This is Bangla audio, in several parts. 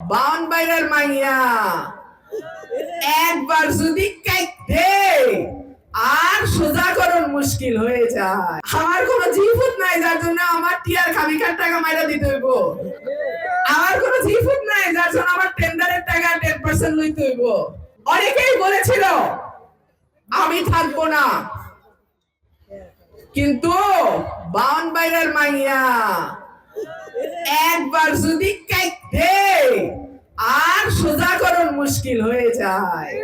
বাউন বাইরের মাইয়া। একবার যদি কাইতে আর সোজা করুন মুশকিল হয়ে যায়। আমার কোনো জিফুত নাই, যার জন্য আমার টিয়ার খাবিকার টাকা মাইরা দিতে হইব? আমার কোনো জিফুত নাই, যার জন্য আমার টেন্ডারের টাকা টেন পার্সেন্ট লইতে হইব? অনেকেই বলেছিল, আমি থাকব না। কিন্তু বাউন বাইরের মাইয়া। একবার যদি কাইতে মুশকিল হয়ে যায়।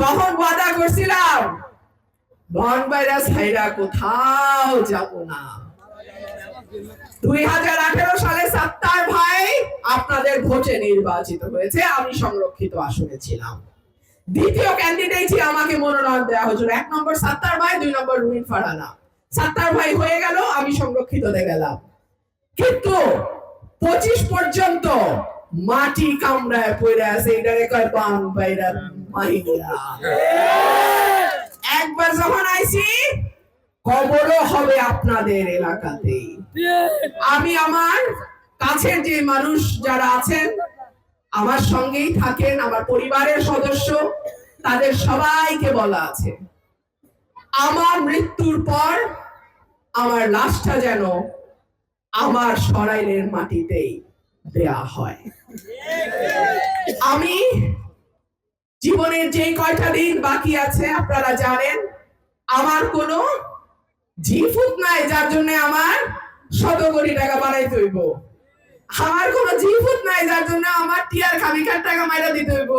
তখন ওয়াদা করছিলাম বন ভাইরাস হাইরা কোথাও যাব না। দুই হাজার আঠেরো সালে সাত্তার ভাই আপনাদের ভোটে নির্বাচিত হয়েছে, আমি সংরক্ষিত আসনে ছিলাম। দ্বিতীয় ক্যান্ডিডেটই আমাকে মনোনয়ন দেওয়া হয়েছিল। এক নম্বর সাত্তার ভাই, দুই নম্বর রুমিন ফারানা। সাত্তার ভাই হয়ে গেল, আমি সংরক্ষিত হয়ে গেলাম। কিন্তু পঁচিশ পর্যন্ত মাটি কামড়ায় পড়ে আছে এটারে কয় বান বাইরা মাহিরা একবার যখন আইছি কবরও হবে আপনাদের এলাকাতে। আমি আমার কাছের যে মানুষ যারা আছেন আমার সঙ্গেই থাকেন আমার পরিবারের সদস্য তাদের সবাইকে বলা আছে। আমার মৃত্যুর পর আমার লাশটা যেন আমার সরাইলের মাটিতেই দেয়া হয়। আমি জীবনের যে কয়টা দিন বাকি আছে, আপনারা জানেন, আমার কোনো জিফুত নাই, যার জন্য আমার শত কোটি টাকা হইব আমার কোনো জিফুত নাই, যার জন্য আমার টিয়ার খামিকার টাকা মাইরা দিতে হইব।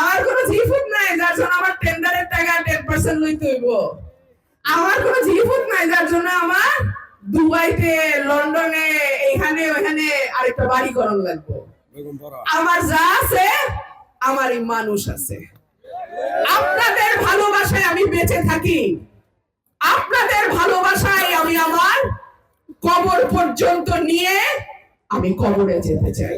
আমার কোনো জিফুত নাই, যার জন্য আমার টেন্ডারের টাকা টেন পার্সেন্ট লইতে হইব। আমার কোনো জিফুত নাই, যার দুবাইতে লন্ডনে এখানে ওখানে আরেকটা বাড়ি করণ লাগবো। আমার যা আছে আমারই মানুষ আছে। আপনাদের ভালোবাসায় আমি বেঁচে থাকি। আপনাদের ভালোবাসায় আমি আমার কবর পর্যন্ত নিয়ে আমি কবরে যেতে চাই।